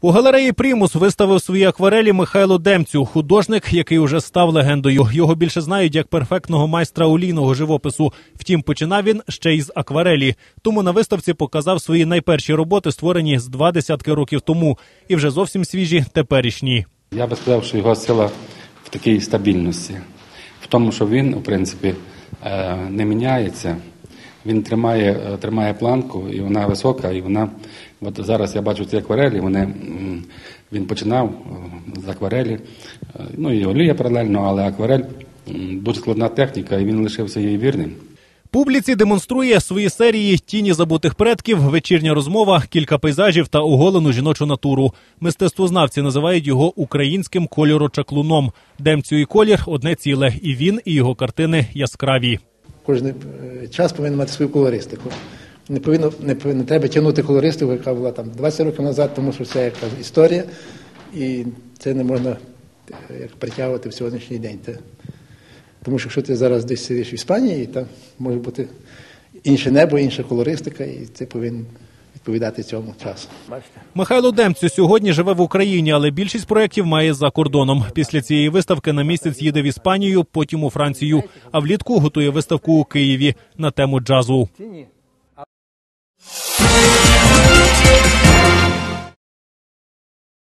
У галереї Примус виставив свої акварелі Михайло Демцю, художник, який уже став легендою. Його більше знають як перфектного майстра олійного живопису. Втім, починав він ще із акварелі. Тому на виставці показав свої найперші роботи, створені з два десятки років тому, і вже зовсім свіжі теперішні. Я би сказав, що його сила в такій стабільності, в тому, що він, в принципі, е, не міняється. Він тримає, е, тримає планку, і вона висока, і вона. От зараз я бачу ці акварелі, вони, він починав е, з акварелі, е, ну і олія паралельно, але акварель дуже складна техніка, і він лишився їй вірним. Публіці демонструє свої серії Тіні забутих предків, вечірня розмова, кілька пейзажів та оголену жіночу натуру. Мистецтвознавці називають його українським кольорочаклуном. Демцю і колір одне ціле, і він, і його картини яскраві. Кожен е, час повинен мати свою колористику. Не повинно не, повинно- треба тягнути колористику, яка була там 20 років назад, тому що це яка історія, і це не можна е, як притягувати в сьогоднішній день. Тому що якщо ти зараз десь сидиш в Іспанії, там може бути інше небо, інша колористика, і це повинен відповідати цьому часу. Михайло Демцю сьогодні живе в Україні, але більшість проєктів має за кордоном. Після цієї виставки на місяць їде в Іспанію, потім у Францію. А влітку готує виставку у Києві на тему джазу.